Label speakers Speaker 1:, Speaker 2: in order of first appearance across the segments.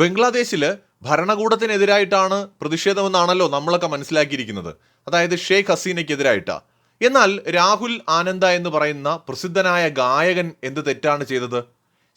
Speaker 1: ബംഗ്ലാദേശിൽ ഭരണകൂടത്തിനെതിരായിട്ടാണ് പ്രതിഷേധമെന്നാണല്ലോ നമ്മളൊക്കെ മനസ്സിലാക്കിയിരിക്കുന്നത്. അതായത് ഷെയ്ഖ് ഹസീനയ്ക്കെതിരായിട്ടാണ് എന്നാൽ രാഹുൽ ആനന്ദ എന്ന് പറയുന്ന പ്രസിദ്ധനായ ഗായകൻ എന്ത് തെറ്റാണ് ചെയ്തത്?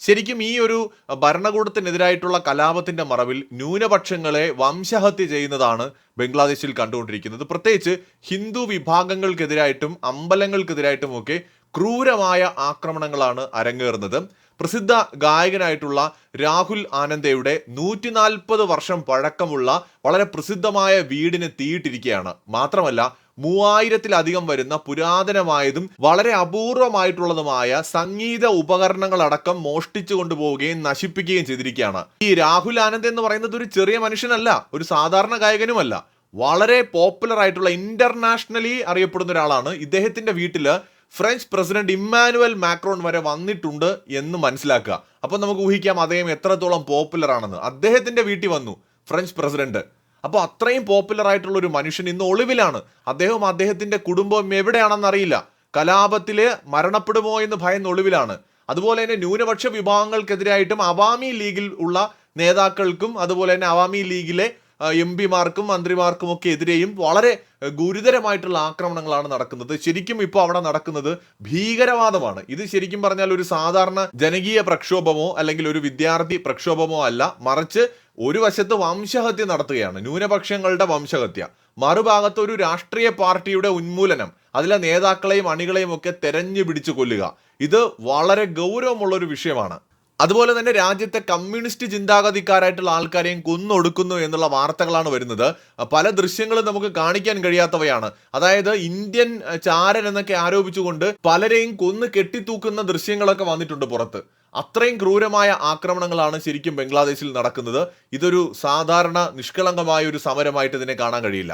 Speaker 1: ശരിക്കും ഈ ഒരു ഭരണകൂടത്തിനെതിരായിട്ടുള്ള കലാപത്തിന്റെ മറവിൽ ന്യൂനപക്ഷങ്ങളെ വംശഹത്യ ചെയ്യുന്നതാണ് ബംഗ്ലാദേശിൽ കണ്ടുകൊണ്ടിരിക്കുന്നത്. പ്രത്യേകിച്ച് ഹിന്ദു വിഭാഗങ്ങൾക്കെതിരായിട്ടും അമ്പലങ്ങൾക്കെതിരായിട്ടും ഒക്കെ ക്രൂരമായ ആക്രമണങ്ങളാണ് അരങ്ങേറുന്നത്. പ്രസിദ്ധ ഗായകനായിട്ടുള്ള രാഹുൽ ആനന്ദയുടെ നൂറ്റി നാൽപ്പത് വർഷം പഴക്കമുള്ള വളരെ പ്രസിദ്ധമായ വീടിന് തീയിട്ടിരിക്കുകയാണ്. മാത്രമല്ല മൂവായിരത്തിലധികം വരുന്ന പുരാതനമായതും വളരെ അപൂർവമായിട്ടുള്ളതുമായ സംഗീത ഉപകരണങ്ങളടക്കം മോഷ്ടിച്ചു കൊണ്ടുപോവുകയും നശിപ്പിക്കുകയും ചെയ്തിരിക്കുകയാണ്. ഈ രാഹുൽ ആനന്ദ് എന്ന് പറയുന്നത് ഒരു ചെറിയ മനുഷ്യനല്ല ഒരു സാധാരണ ഗായകനുമല്ല. വളരെ പോപ്പുലർ ആയിട്ടുള്ള ഇന്റർനാഷണലി അറിയപ്പെടുന്ന ഒരാളാണ്. ഇദ്ദേഹത്തിന്റെ വീട്ടിൽ ഫ്രഞ്ച് പ്രസിഡന്റ് ഇമ്മാനുവൽ മാക്രോൺ വരെ വന്നിട്ടുണ്ട് എന്ന് മനസ്സിലാക്കുക. അപ്പോൾ നമുക്ക് ഊഹിക്കാം അദ്ദേഹം എത്രത്തോളം പോപ്പുലർ ആണെന്ന്. അദ്ദേഹത്തിന്റെ വീട്ടിൽ വന്നു ഫ്രഞ്ച് പ്രസിഡന്റ് അപ്പോൾ അത്രയും പോപ്പുലർ ആയിട്ടുള്ള ഒരു മനുഷ്യൻ ഇന്ന് ഒളിവിലാണ്. അദ്ദേഹവും അദ്ദേഹത്തിന്റെ കുടുംബവും എവിടെയാണെന്ന് അറിയില്ല. കലാപത്തിൽ മരണപ്പെടുമോ എന്ന് ഭയന്ന് ഒളിവിലാണ്. അതുപോലെ തന്നെ ന്യൂനപക്ഷ വിഭാഗങ്ങൾക്കെതിരായിട്ടും അവാമി ലീഗിൽ ഉള്ള നേതാക്കൾക്കും അതുപോലെ തന്നെ അവാമി ലീഗിലെ എം പിമാർക്കും മന്ത്രിമാർക്കും ഒക്കെ എതിരെയും വളരെ ഗുരുതരമായിട്ടുള്ള ആക്രമണങ്ങളാണ് നടക്കുന്നത്. ശരിക്കും ഇപ്പോൾ അവിടെ നടക്കുന്നത് ഭീകരവാദമാണ്. ഇത് ശരിക്കും പറഞ്ഞാൽ ഒരു സാധാരണ ജനകീയ പ്രക്ഷോഭമോ അല്ലെങ്കിൽ ഒരു വിദ്യാർത്ഥി പ്രക്ഷോഭമോ അല്ല. മറിച്ച് ഒരു വശത്ത് വംശഹത്യ നടത്തുകയാണ്. ന്യൂനപക്ഷങ്ങളുടെ വംശഹത്യ. മറുഭാഗത്ത് ഒരു രാഷ്ട്രീയ പാർട്ടിയുടെ ഉന്മൂലനം. അതിലെ നേതാക്കളെയും അണികളെയും ഒക്കെ തെരഞ്ഞു പിടിച്ചു കൊല്ലുക. ഇത് വളരെ ഗൗരവമുള്ള ഒരു വിഷയമാണ്. അതുപോലെ തന്നെ രാജ്യത്തെ കമ്മ്യൂണിസ്റ്റ് ചിന്താഗതിക്കാരായിട്ടുള്ള ആൾക്കാരെയും കൊന്നൊടുക്കുന്നു എന്നുള്ള വാർത്തകളാണ് വരുന്നത്. പല ദൃശ്യങ്ങളും നമുക്ക് കാണിക്കാൻ കഴിയാത്തവയാണ്. അതായത് ഇന്ത്യൻ ചാരൻ എന്നൊക്കെ ആരോപിച്ചുകൊണ്ട് പലരെയും കൊന്ന് കെട്ടിത്തൂക്കുന്ന ദൃശ്യങ്ങളൊക്കെ വന്നിട്ടുണ്ട് പുറത്ത്. അത്രയും ക്രൂരമായ ആക്രമണങ്ങളാണ് ശരിക്കും ബംഗ്ലാദേശിൽ നടക്കുന്നത്. ഇതൊരു സാധാരണ നിഷ്കളങ്കമായ ഒരു സമരമായിട്ട് ഇതിനെ കാണാൻ കഴിയില്ല.